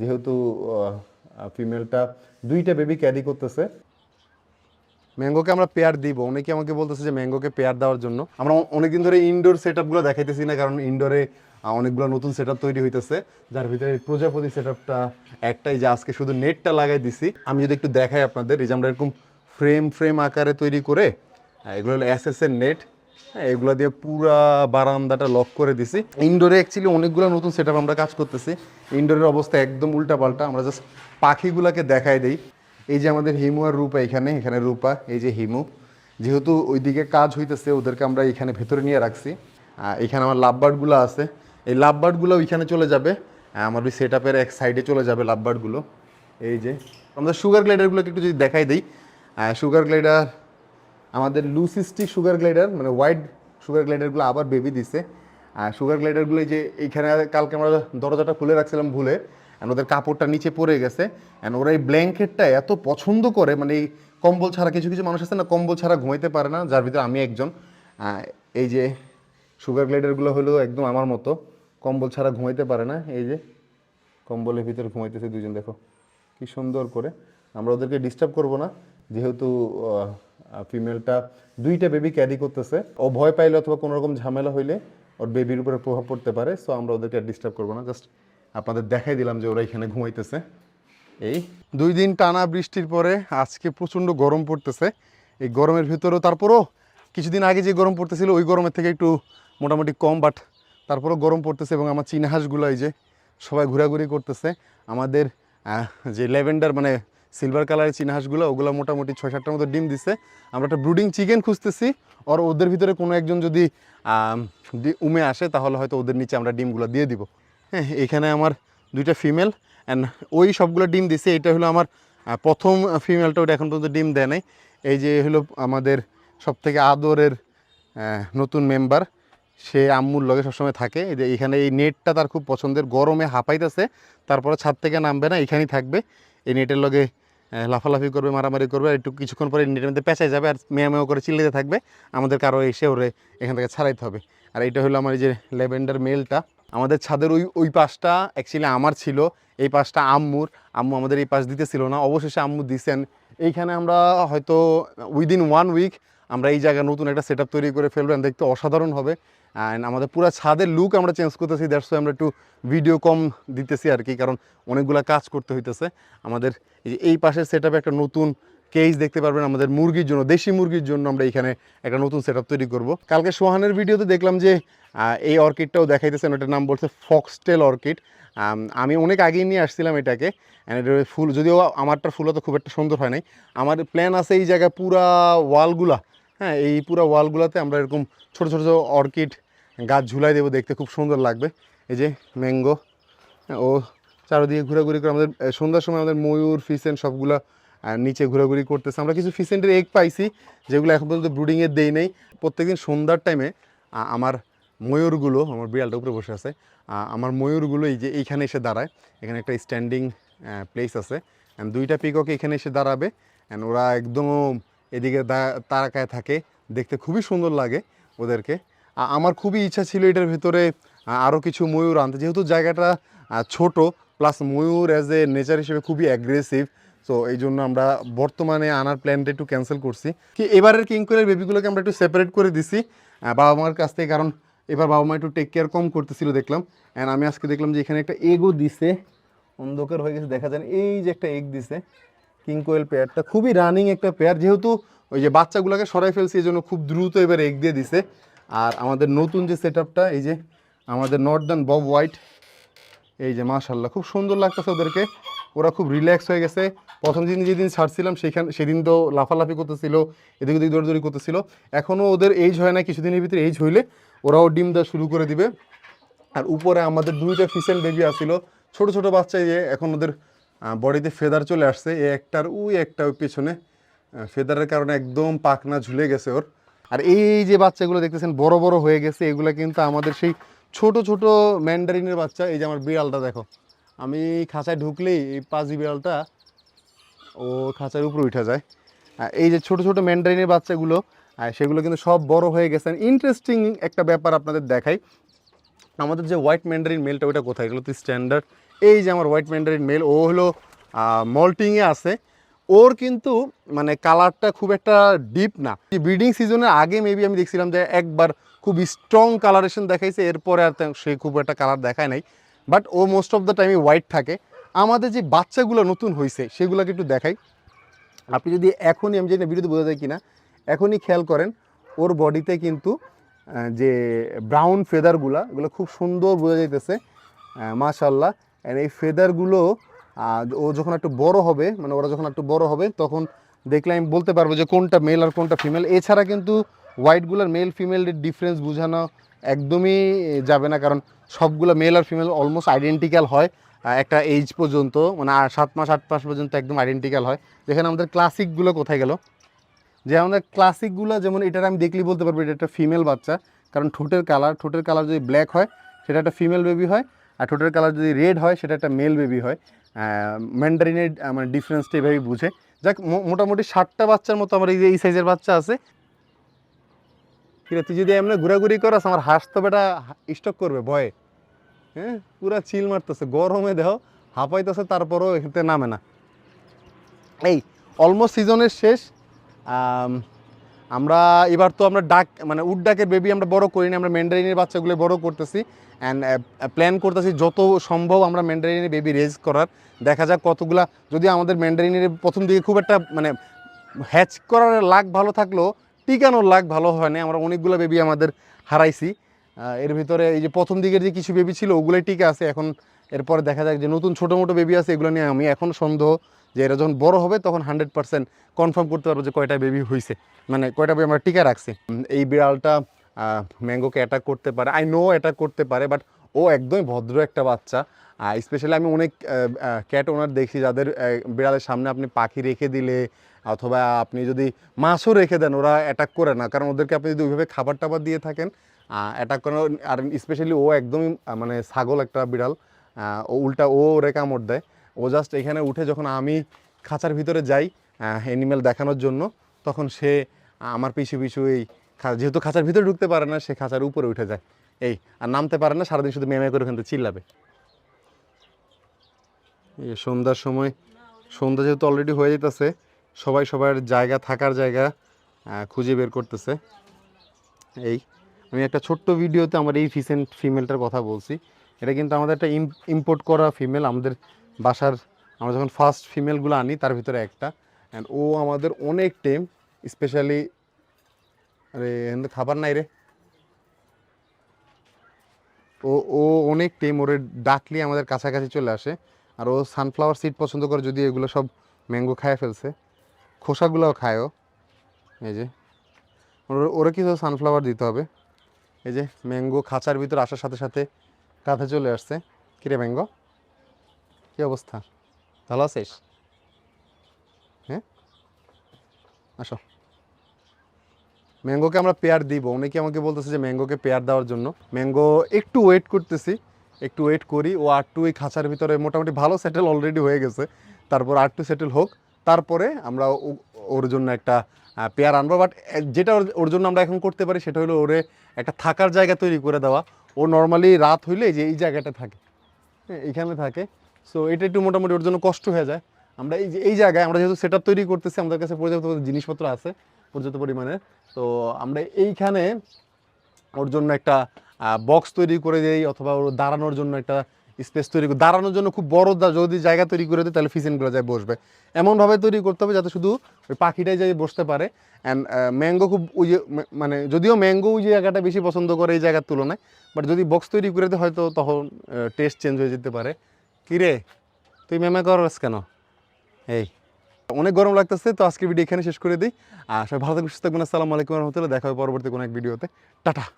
যেহেতু ফিমেলটা দুইটা বেবি ক্যারি করতেছে। ম্যাঙ্গোকে আমরা পেয়ার দিব। অনেকে আমাকে বলতেছে যে ম্যাঙ্গোকে পেয়ার দেওয়ার জন্য। আমরা অনেকদিন ধরে ইনডোর সেট আপগুলো দেখাইতেছি না, কারণ ইনডোরে অনেকগুলো নতুন সেট তৈরি হইতেছে। যার ভিতরে প্রজাপতি সেট একটাই যে আজকে শুধু নেটটা লাগাই দিছি। আমি যদি একটু দেখাই আপনাদের, এই যে আমরা এরকম ফ্রেম ফ্রেম আকারে তৈরি করে এগুলো হলো এস এর নেট হ্যাঁ এগুলো দিয়ে পুরা বারান্দাটা লক করে দিছি। ইনডোরে অ্যাকচুয়ালি অনেকগুলো নতুন সেট আমরা কাজ করতেছি। ইনডোরের অবস্থা একদম উল্টা পাল্টা আমরা জাস্ট পাখিগুলাকে দেখাই দিই। এই যে আমাদের হিমু আর রূপা এখানে এখানে রূপা, এই যে হিমু। যেহেতু ওইদিকে কাজ হইতেছে, ওদেরকে আমরা এখানে ভেতরে নিয়ে রাখছি। এখানে আমার লাভবার্ডগুলো আছে। এই লাভবার্ডগুলো ওইখানে চলে যাবে। আমার ওই সেট আপের এক সাইডে চলে যাবে লাভবার্ডগুলো। এই যে আমাদের সুগার গ্লাইডারগুলোকে একটু যদি দেখাই দিই। সুগার গ্লাইডার আমাদের লুসিস্টিক সুগার গ্লাইডার মানে হোয়াইট সুগার গ্লাইডারগুলো আবার বেবি দিছে। আর সুগার গ্লাইডারগুলো যে এইখানে কালকে আমরা দরজাটা খুলে রাখছিলাম ভুলে, and ওদের কাপড়টা নিচে পড়ে গেছে। অ্যান্ড ওরা এই ব্ল্যাঙ্কেটটা এত পছন্দ করে মানে এই কম্বল ছাড়া কিছু কিছু মানুষ আছে না, কম্বল ছাড়া ঘুমাইতে পারে না, যার ভিতরে আমি একজন। এই যে সুগার গ্লাইডারগুলো হলো একদম আমার মতো, কম্বল ছাড়া ঘুমাইতে পারে না, এই যে কম্বলের ভিতরে ঘুমাইতেছে দুজন দেখো। কি সুন্দর করে। আমরা ওদেরকে ডিস্টার্ব করব না, যেহেতু ফিমেলটা দুইটা বেবি ক্যারি করতেছে। ও ভয় পাইলে অথবা কোনো রকম ঝামেলা হইলে ওর বেবির উপরে প্রভাব পড়তে পারে। সো আমরা ওদেরকে ডিস্টার্ব করব না। জাস্ট আপনাদের দেখাই দিলাম যে ওরা এখানে ঘুমাইতেছে। এই দুই দিন টানা বৃষ্টির পরে আজকে প্রচণ্ড গরম পড়তেছে। এই গরমের ভিতরেও তারপরও কিছুদিন আগে যে গরম পড়তেছিল, ওই গরমের থেকে একটু মোটামুটি কম বাট তারপরও গরম পড়তেছে এবং আমার চীনা হাঁসগুলো এই যে সবাই ঘোরাঘুরি করতেছে। আমাদের যে ল্যাভেন্ডার মানে সিলভার কালারের চীনা হাঁসগুলো, ওগুলো মোটামুটি ছয় সাতটার মতো ডিম দিচ্ছে আমরা একটা ব্রুডিং চিকেন খুঁজতেছি আর ওদের ভিতরে কোনো একজন যদি উমে আসে, তাহলে হয়তো ওদের নিচে আমরা ডিমগুলো দিয়ে দিব। হ্যাঁ এখানে আমার দুইটা ফিমেল অ্যান্ড ওই সবগুলো ডিম দিছে, এটা হলো আমার প্রথম ফিমেলটা ওটা এখন পর্যন্ত ডিম দেয় নাই। এই যে হলো আমাদের সব থেকে আদরের নতুন মেম্বার সে আম্মুর লগে সবসময় থাকে। যে এখানে এই নেটটা তার খুব পছন্দের, গরমে হাঁপাইতেছে, তারপরে ছাদ থেকে নামবে না, এখানেই থাকবে। এই নেটের লগে লাফালাফি করবে, মারামারি করবে একটু কিছুক্ষণ পরে নেটের মধ্যে পেঁচাই যাবে আর মেয়ে মেয়ে করে চিল্লিতে থাকবে। আমাদের কারও এসে ওরে এখান থেকে ছাড়াইতে হবে। আর এটা হলো আমার এই যে ল্যাভেন্ডার মেলটা। আমাদের ছাদের ওই ওই পাশটা অ্যাকচুয়ালি আমার ছিল, এই পাশটা আম্মুর। আম্মু আমাদের এই পাশ দিতেছিল না, অবশেষে আম্মু দিছেন। এইখানে আমরা হয়তো উইদিন ওয়ান উইক আমরা এই জায়গায় নতুন একটা সেট তৈরি করে ফেলব and দেখতে অসাধারণ হবে। অ্যান্ড আমাদের পুরো ছাদের লুক আমরা চেঞ্জ করতেছি দ্যাটস আমরা একটু ভিডিও কম দিতেছি আর কি, কারণ অনেকগুলা কাজ করতে হইতেছে। আমাদের এই পাশের সেট একটা নতুন কেজ দেখতে পারবেন আমাদের মুরগির জন্য, দেশি মুরগির জন্য আমরা এখানে একটা নতুন সেট তৈরি করব। কালকে সোহানের ভিডিওতে দেখলাম যে এই অর্কিডটাও দেখাইতেছেন, ওটার নাম বলছে ফক্সটেল অর্কিড। আমি অনেক আগেই নিয়ে আসছিলাম এটাকে ফুল, যদিও আমারটা ফুলও তো খুব একটা সুন্দর হয় নাই। আমার প্ল্যান আছে এই জায়গায় পুরা ওয়ালগুলা হ্যাঁ এই পুরা ওয়ালগুলোতে আমরা এরকম ছোটো ছোটো ছোটো অর্কিড গাছ ঝুলাই দেবো দেখতে খুব সুন্দর লাগবে। এই যে ম্যাঙ্গো ও চারদিকে ঘোরাঘুরি করে আমাদের সন্ধ্যার সময় আমাদের ময়ূর ফিসেন্ট সবগুলা নিচে ঘোরাঘুরি করতেছে। আমরা কিছু ফিসেন্টের এগ পাইছি, যেগুলো এখন পর্যন্ত ব্রুডিংয়ের দেই নেই। প্রত্যেকদিন সন্ধ্যার টাইমে আমার ময়ূরগুলো, আমার বিড়ালটা উপরে বসে আছে আমার ময়ূরগুলো এই যে এইখানে এসে দাঁড়ায়। এখানে একটা স্ট্যান্ডিং প্লেস আছে। দুইটা পিকক এখানে এসে দাঁড়াবে। অ্যান্ড ওরা একদম এদিকে তারাকায় থাকে। দেখতে খুবই সুন্দর লাগে ওদেরকে। আমার খুবই ইচ্ছা ছিল এটার ভিতরে আরও কিছু ময়ূর আনতে। যেহেতু জায়গাটা ছোট প্লাস ময়ূর অ্যাজ এ নেচার হিসেবে খুবই অ্যাগ্রেসিভ সো এই জন্য আমরা বর্তমানে আনার প্ল্যানটা একটু ক্যান্সেল করছি। কি, এবারের কিংকোয়েলের বেবিগুলোকে আমরা একটু সেপারেট করে দিছি বাবা মার কাছ থেকে, কারণ এবার বাবা মা একটু টেক কেয়ার কম করতেছিল দেখলাম। অ্যান্ড আমি আজকে দেখলাম যে এখানে একটা এগও দিছে। অন্ধকার হয়ে গেছে, দেখা যায় এই যে একটা এগ দিছে। কিং কোয়েল পেয়ারটা খুবই রানিং একটা পেয়ার যেহেতু ওই যে বাচ্চাগুলোকে সরাই ফেলছি এই জন্য খুব দ্রুত এবার এগ দিয়ে দিছে। আর আমাদের নতুন যে সেট এই যে আমাদের নর্দার্ন বব হোয়াইট এই যে মাশাল্লাহ খুব সুন্দর লাগতেছে ওদেরকে। ওরা খুব রিল্যাক্স হয়ে গেছে। প্রথম দিন যেদিন ছাড়ছিলাম, সেখান সেদিন তো লাফালাফি করতেছিল, এদিক ওদিক দৌড়দৌড়ি করতেছিল। এখনও ওদের এইজ হয় না, কিছুদিনের ভিতরে এইজ হইলে ওরাও ডিম দেওয়া শুরু করে দিবে। আর উপরে আমাদের দুইটা ফিসেল বেবি আসছিল ছোট ছোট বাচ্চা যে এখন ওদের বডিতে ফেদার চলে আসছে এ একটার ওই একটা ওই পেছনে ফেদারের কারণে একদম পাখনা ঝুলে গেছে ওর। আর এই যে বাচ্চাগুলো দেখতেছেন, বড় বড় হয়ে গেছে, এগুলো কিন্তু আমাদের সেই ছোট ছোট ম্যান্ডারিনের বাচ্চা। এই যে আমার বিড়ালটা দেখো, আমি খাঁচায় ঢুকলেই এই পাজি বিড়ালটা ও খাঁচার উপরে উঠে যায়। এই যে ছোট ছোট ম্যান্ডারিনের বাচ্চাগুলো সেগুলো কিন্তু সব বড় হয়ে গেছে। ইন্টারেস্টিং একটা ব্যাপার আপনাদের দেখাই, আমাদের যে হোয়াইট ম্যান্ডারিন মেলটা ওটা কোথায়? এগুলো তো স্ট্যান্ডার্ড এই যে আমার হোয়াইট ম্যান্ডারিন মেল ও হলো মল্টিংয়ে আছে। ওর কিন্তু মানে কালারটা খুব একটা ডিপ না। ব্রিডিং সিজনের আগে মেবি আমি দেখছিলাম যে একবার খুব স্ট্রং কালারেশন দেখাইছে, এরপরে আর সে খুব একটা কালার দেখায় নাই। বাট ও মোস্ট অফ দ্য টাইমে হোয়াইট থাকে। আমাদের যে বাচ্চাগুলো নতুন হয়েছে সেগুলোকে একটু দেখাই। আপনি যদি এখনই, আমি না ভিডিওতে বোঝা যায় কিনা, এখনই খেয়াল করেন, ওর বডিতে কিন্তু যে ব্রাউন ফেদারগুলো এগুলো খুব সুন্দর বোঝা যাইতেছে। মাশাল্লাহ আর এই ফেদারগুলো ও যখন একটু বড় হবে মানে ওরা যখন একটু বড় হবে, তখন দেখলে আমি বলতে পারব যে কোনটা মেল আর কোনটা ফিমেল এছাড়া কিন্তু হোয়াইটগুলোর মেল ফিমেলের ডিফারেন্স বোঝানো একদমই যাবে না। কারণ সবগুলো মেল আর ফিমেল অলমোস্ট আইডেন্টিক্যাল হয় একটা এইজ পর্যন্ত মানে সাত মাস, আট মাস পর্যন্ত একদম আইডেন্টিক্যাল হয়। যেখানে আমাদের ক্লাসিকগুলো কোথায় গেল? যে আমাদের ক্লাসিকগুলো যেমন এটার আমি দেখলেই বলতে পারব, এটা একটা ফিমেল বাচ্চা। কারণ ঠোঁটের কালার ঠোঁটের কালার যদি ব্ল্যাক হয়, সেটা একটা ফিমেল বেবি হয়। আর ঠোঁটের কালার যদি রেড হয়, সেটা একটা মেল বেবি হয়। ম্যান্ডারিনের মানে ডিফারেন্সটা এভাবেই বুঝে। যাক মোটামুটি ষাটটা বাচ্চার মতো আমার এই যে এই সাইজের বাচ্চা আছে। কিরে, তুই যদি এমনি ঘোরাঘুরি করাস, আমার হাঁস তো বেটা স্টক করবে, ভয়ে। হ্যাঁ পুরা চিল মারতেছে, গরমে দেহ, হাঁপাইতেছে, তারপরও এখানে নামে না। এই অলমোস্ট সিজনের শেষ। আমরা, এবার তো আমরা ডাক মানে উড ডাকের বেবি আমরা বড় করিনি, আমরা ম্যান্ডারিনের বাচ্চাগুলো বড় করতেছি। অ্যান্ড প্ল্যান করতেছি যত সম্ভব আমরা ম্যান্ডারিনের বেবি রেজ করার। দেখা যাক কতগুলা, যদি আমাদের ম্যান্ডারিনের প্রথম দিকে খুব একটা মানে হ্যাচ করার লাগ ভালো থাকলেও, টিকানোর লাগ ভালো হয় না আমরা অনেকগুলো বেবি আমাদের হারাইছি। এর ভিতরে এই যে প্রথম দিকের যে কিছু বেবি ছিল, ওগুলোই টিকা আছে। এখন এরপরে দেখা যাক যে নতুন ছোটো মোটো বেবি আছে, এগুলো নিয়ে আমি এখন সন্দেহ যে এরা যখন বড় হবে, তখন হান্ড্রেড পার্সেন্ট কনফার্ম করতে পারব যে কয়টা বেবি হয়েছে মানে কয়টা বেবি আমরা টিকা রাখছি। এই বিড়ালটা ম্যাঙ্গোকে অ্যাটাক করতে পারে। আই নো অ্যাটাক করতে পারে বাট ও একদমই ভদ্র একটা বাচ্চা। স্পেশালি আমি অনেক ক্যাট ওনার দেখি যাদের বিড়ালের সামনে আপনি পাখি রেখে দিলে, অথবা আপনি যদি মাছও রেখে দেন, ওরা অ্যাটাক করে না। কারণ ওদেরকে আপনি যদি ওইভাবে খাবার টাবার দিয়ে থাকেন অ্যাটাক করে আর স্পেশালি ও একদমই মানে ছাগল একটা বিড়াল ও উল্টা ও ওরে কামড় দেয়। ও জাস্ট এখানে উঠে যখন আমি খাঁচার ভিতরে যাই অ্যানিমেল দেখানোর জন্য, তখন সে আমার পিছু পিছু এই যেহেতু খাঁচার ভিতরে ঢুকতে পারে না, সে খাঁচার উপরে উঠে যায়। এই, আর নামতে পারে না, সারাদিন শুধু মেমে করে থেকে চিল্লাবে। সন্ধ্যার সময়, সন্ধ্যা যেহেতু অলরেডি হয়ে যেতেছে সবাই সবার জায়গা, থাকার জায়গা খুঁজে বের করতেছে। এই, আমি একটা ছোট্ট ভিডিওতে আমার এই রিসেন্ট ফিমেলটার কথা বলছি। এটা কিন্তু আমাদের একটা ইম্পোর্ট করা ফিমেল আমাদের বাসার, আমরা যখন ফার্স্ট ফিমেলগুলো আনি, তার ভিতরে একটা। অ্যান্ড ও আমাদের অনেক টেম স্পেশালি আরে, এখানে খাবার নাই রে। ও ও অনেক টেম ওরে ডাকলি আমাদের কাছাকাছি চলে আসে। আর ও সানফ্লাওয়ার সিড পছন্দ করে যদি এগুলো সব ম্যাঙ্গো খায় ফেলছে। খোসাগুলোও খায় ও। এই যে, ওর- ওরা কিছু সানফ্লাওয়ার দিতে হবে। এই যে ম্যাঙ্গো খাঁচার ভিতর আসার সাথে সাথে কাঁধে চলে আসছে। কিরে ম্যাঙ্গো কী অবস্থা? ভালো আছিস? হ্যাঁ? আসো। ম্যাঙ্গোকে আমরা পেয়ার দিব। অনেকে আমাকে বলতেছে যে ম্যাঙ্গোকে পেয়ার দেওয়ার জন্য। ম্যাঙ্গো একটু ওয়েট করতেছি, একটু ওয়েট করি। ও আটটু এই খাঁচার ভিতরে মোটামুটি ভালো সেটেল অলরেডি হয়ে গেছে। তারপর আর আটটু সেটেল হোক। তারপরে আমরা ওর জন্য একটা পেয়ার আনব। বাট যেটা ওর- জন্য আমরা এখন করতে পারি সেটা হলো ওরে একটা থাকার জায়গা তৈরি করে দেওয়া। ও নর্মালি রাত হইলে যে এই জায়গাটা থাকে। হ্যাঁ এইখানে থাকে। সো এটা একটু মোটামুটি ওর জন্য কষ্ট হয়ে যায়। আমরা এই যে, এই জায়গায় আমরা যেহেতু সেট তৈরি করতেছি, আমাদের কাছে পর্যাপ্ত জিনিসপত্র আছে। পর্যাপ্ত পরিমাণে। তো আমরা এইখানে ওর জন্য একটা বক্স তৈরি করে দেই অথবা ওর দাঁড়ানোর জন্য একটা স্পেস তৈরি করে। দাঁড়ানোর জন্য খুব বড় যদি জায়গা তৈরি করে দিই তাহলে ফিসেনগুলো যায় বসবে। এমনভাবে তৈরি করতে হবে যাতে শুধু ওই পাখিটাই যাই বসতে পারে। অ্যান্ড ম্যাঙ্গো খুব ওই যে মানে যদিও ম্যাঙ্গো ওই জায়গাটা বেশি পছন্দ করে এই জায়গার তুলনায় বাট যদি বক্স তৈরি করে দেয় হয়তো তখন টেস্ট চেঞ্জ হয়ে যেতে পারে। কিরে, তুই ম্যামে করস কেন? এই অনেক গরম লাগতেছে, তো আজকের ভিডিও এখানে শেষ করে দিই। আর সবাই ভালো থাকবেন, সুস্থ থাকবেন। আসসালামু আলাইকুম রহমতুল্লাহ। দেখা হবে পরবর্তী কোনো এক ভিডিওতে টাটা।